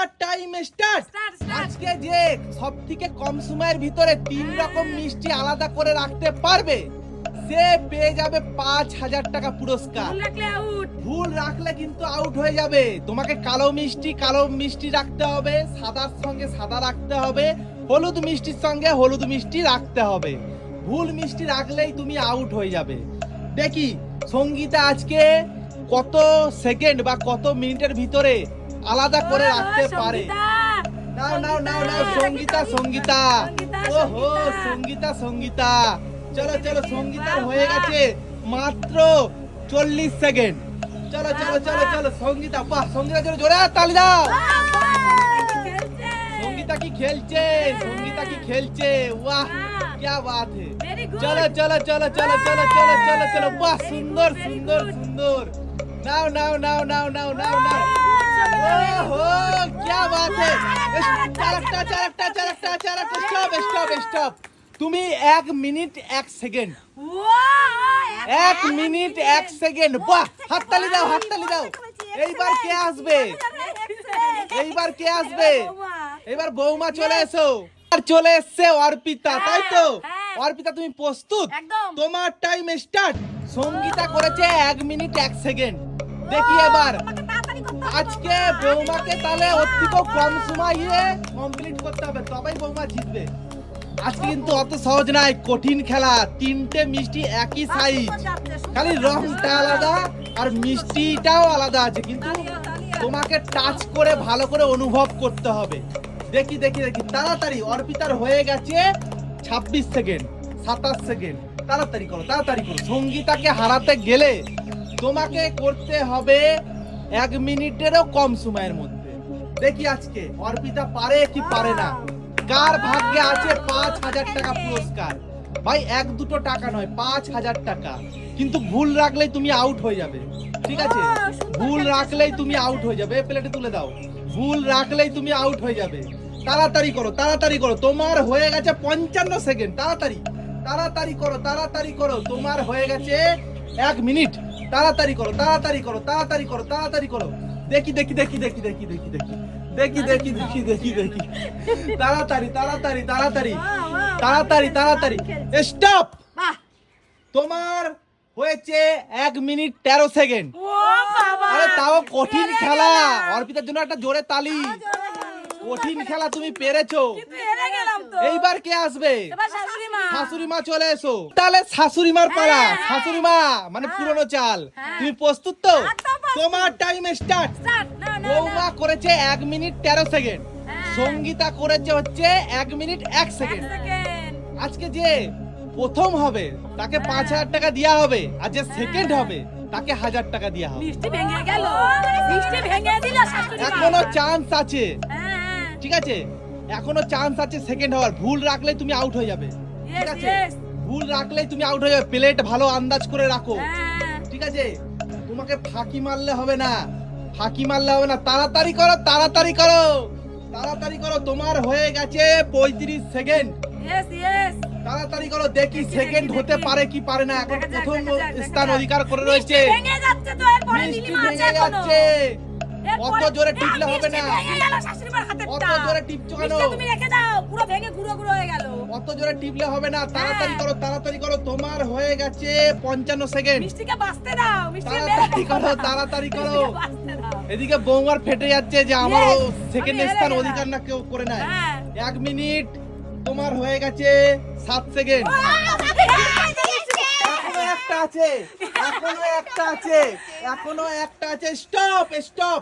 তোমার time start. আজকে যে সব থেকে কম সময়ের ভিতরে তিন রকম মিষ্টি আলাদা করে রাখতে পারবে সে পেয়ে যাবে পাঁচ হাজার টাকা পুরস্কার। ভুল রাখলে কিন্তু আউট হয়ে যাবে। তোমাকে কালো মিষ্টি কালো মিষ্টি রাখতে হবে সাদার সঙ্গে সাদা রাখতে হবে হলুদ মিষ্টির সঙ্গে হলুদ মিষ্টি রাখতে হবে। ভুল মিষ্টি রাখলেই তুমি আউট হয়ে যাবে। দেখি সঙ্গীতা আজকে কত সেকেন্ড বা কত মিনিটের ভিতরে আলাদা করে রাখতে পারে নাও নাও নাও নাও সঙ্গীতা সঙ্গীতা সঙ্গীতা, ওহো সঙ্গীতা। সঙ্গীতা সঙ্গীতা চলো চলো সঙ্গীতার হয়ে গেছে মাত্র চল্লিশ সেকেন্ড চলো চলো চলো চলো সঙ্গীতা বাহ সঙ্গীতা চলো জোরে হাত তালি দাও সঙ্গীতা কি খেলছে সঙ্গীতা কি খেলছে বাহ বাহ। क्या बात है Very good. চলো চলো চলো চলো চলো চলো চলো চলো বাহ Very সুন্দর good, very সুন্দর good. সুন্দর নাও তুমি এক মিনিট এক সেকেন্ড। এক মিনিট এক সেকেন্ড। বাহ হাততালি দাও হাততালি দাও। এইবার কে আসবে? এইবার কে আসবে? এবার বৌমা চলে এসো। আর চলে এসছে অর্পিতা তাই তো? অর্পিতা তুমি প্রস্তুত? তোমার টাইম স্টার্ট সঙ্গীতা করেছে এক মিনিট এক সেকেন্ড। দেখি এবার। আজকে বৌমাকে তাহলে ওর কম সময়ে কমপ্লিট করতে হবে, তবেই বৌমা জিতবে। আজকে কিন্তু অত সহজ নয়, কঠিন খেলা, তিনটে মিষ্টি একই সাইজ খালি রংটা আলাদা আর মিষ্টিটাও আলাদা আছে, কিন্তু তোমাকে টাচ করে, ভালো করে অনুভব করতে হবে। দেখি দেখি দেখি, তাড়াতাড়ি, অর্পিতার হয়ে গেছে ছাব্বিশ সেকেন্ড সাতাশ সেকেন্ড তাড়াতাড়ি করো তাড়াতাড়ি করো। সঙ্গীতাকে হারাতে গেলে তোমাকে করতে হবে এক মিনিটেরও কম সময়ের মধ্যে। দেখি আজকে অর্পিতা পারে কি পারে না। কার ভাগ্যে আছে পাঁচ হাজার টাকা পুরস্কার? ভাই এক দুটো টাকা নয় পাঁচ হাজার টাকা। কিন্তু ভুল রাখলেই তুমি আউট হয়ে যাবে। ঠিক আছে? ভুল রাখলেই তুমি আউট হয়ে যাবে। প্লেটে তুলে দাও। ভুল রাখলেই তুমি আউট হয়ে যাবে। তাড়াতাড়ি করো তাড়াতাড়ি করো। তোমার হয়ে গেছে পঞ্চান্ন সেকেন্ড। তাড়াতাড়ি তাড়াতাড়ি করো তাড়াতাড়ি করো। তোমার হয়ে গেছে এক মিনিট। তাড়াতাড়ি করো তাড়াতাড়ি করো তাড়াতাড়ি করো তাড়াতাড়ি করো। দেখি দেখি দেখি দেখি দেখি দেখি দেখি। দেখি দেখি দেখি দেখি দেখি। তাড়াতাড়ি তাড়াতাড়ি তাড়াতাড়ি। তাড়াতাড়ি তাড়াতাড়ি। স্টপ তোমার হয়েছে এক মিনিট তেরো সেকেন্ড। আরে তাও কঠিন খেলা। অর্পিতার জন্য একটা জোরে তালি। কঠিন খেলা তুমি পেরেছ। এইবার কে আসবে? শাশুড়ি মা চলে এসো। তাহলে শাশুড়ি মার পালা। শাশুড়ি মা মানে পুরনো চাল। তুমি প্রস্তুত তো? তোমার টাইম স্টার্ট বৌমা করেছে এক মিনিট তেরো সেকেন্ড সঙ্গীতা করেছে হচ্ছে এক মিনিট এক সেকেন্ড আজকে যে প্রথম হবে তাকে পাঁচ হাজার টাকা দেওয়া হবে আর যে সেকেন্ড হবে তাকে হাজার টাকা দেওয়া হবে। মিষ্টি ভেঙে গেল। মিষ্টি ভেঙে দিল এখনও চান্স আছে। হ্যাঁ, হ্যাঁ। ঠিক আছে? এখনও চান্স আছে সেকেন্ড হওয়ার। ভুল রাখলে তুমি আউট হয়ে যাবে। ঠিক আছে? ভুল রাখলেই তুমি আউট হয়ে যাবে। প্লেট ভালো আন্দাজ করে রাখো। হ্যাঁ। ঠিক আছে? তোমাকে ফাঁকি মারলে হবে না। ফাঁকি মারলে হবে না। তাড়াতাড়ি করো তাড়াতাড়ি করো। তাড়াতাড়ি করো। তোমার হয়ে গেছে পঁয়ত্রিশ সেকেন্ড. তাড়াতাড়ি করো দেখি সেকেন্ড হতে পারে কি পারে না। এখন প্রথম স্থান অধিকার করে রয়েছে। ভেঙে যাচ্ছে মিষ্টি ভেঙে যাচ্ছে। এরপরে- অত জোরে টিপলে হবে না। অত জোরে টিপছো কেন? তুমি রেখে দাও পুরো ভেঙে গুঁড়ো গুঁড়ো হয়ে গেল। অত জোরে টিপলে হবে না তাড়াতাড়ি হ্যাঁ। করো তাড়াতাড়ি করো তোমার হয়ে গেছে পঞ্চান্ন সেকেন্ড। মিষ্টিকে বাঁচতে দাও মিষ্টি তাড়াতাড়ি করো তাড়াতাড়ি করো। এদিকে বৌমার ফেটে যাচ্ছে যে আমার সেকেন্ড স্থান অধিকার না কেউ করে নেয় হ্যাঁ। এক মিনিট তোমার হয়ে গেছে সাত সেকেন্ড। এখনও একটা আছে এখনও একটা আছে এখনও একটা আছে। স্টপ স্টপ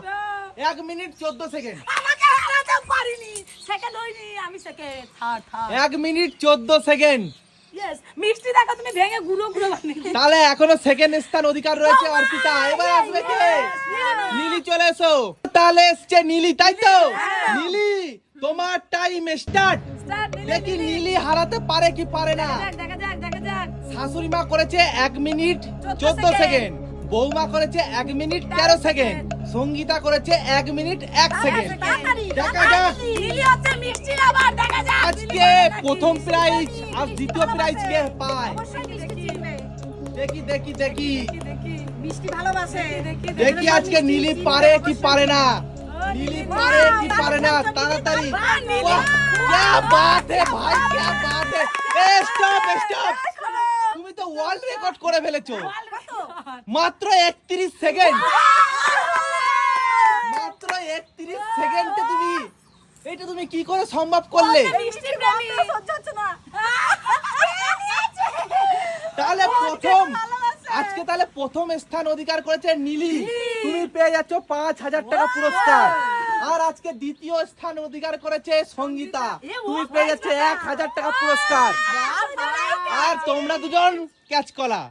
এক মিনিট চোদ্দ সেকেন্ড। আমাকে হারাতে পারিনি। সেকেন্ড হইনি আমি সেকেন্ড থার্ড থার্ড এক মিনিট চোদ্দ সেকেন্ড। মিষ্টি দেখো তুমি ভেঙে গুঁড়ো গুঁড়ো বানিয়ে তাহলে এখনও সেকেন্ড স্থান অধিকার রয়েছে অর্পিতা। এবার আসবে কে? নীলি চলে এসো। তাহলে এসছে নীলি তাই তো? হ্যাঁ। নীলি তোমার টাইম স্টার্ট দেখি নীলি। হারাতে পারে কি পারে না। শাশুড়ি মা করেছে এক মিনিট চোদ্দ সেকেন্ড। সেকেন্ড বৌমা করেছে এক মিনিট তেরো তেরো সেকেন্ড সেকেন্ড। সঙ্গীতা করেছে এক মিনিট এক সেকেন্ড তাড়াতাড়ি, দেখা যাক। তাড়াতাড়ি। নীলি হচ্ছে মিষ্টি আবার দেখা যাক আজকে প্রথম প্রাইজ আর দ্বিতীয় প্রাইজ কে পায় অবশ্যই মিষ্টি জিতবে। দেখি দেখি দেখি দেখি দেখি মিষ্টি ভালোবাসে দেখি দেখি আজকে নীলি পারে কি পারে না ও নীলি পারে কি পারে না তাড়াতাড়ি বাহ, क्या बात है भाई क्या बात है এ স্টপ স্টপ তুমি তো ওয়ার্ল্ড রেকর্ড করে ফেলেছো মাত্র 31 সেকেন্ড। মাত্র 31 সেকেন্ডে তুমি এটা তুমি কি করে সম্ভব করলে? তাহলে প্রথম আজকে তাহলে প্রথম স্থান অধিকার করেছে নীলি। তুমি পেয়ে যাচ্ছ পাঁচ হাজার টাকা পুরস্কার। আর আজকে দ্বিতীয় স্থান অধিকার করেছে সঙ্গীতা। তুমি পেয়ে যাচ্ছে এক হাজার টাকা পুরস্কার। আর তোমরা দুজন ক্যাচ কলা।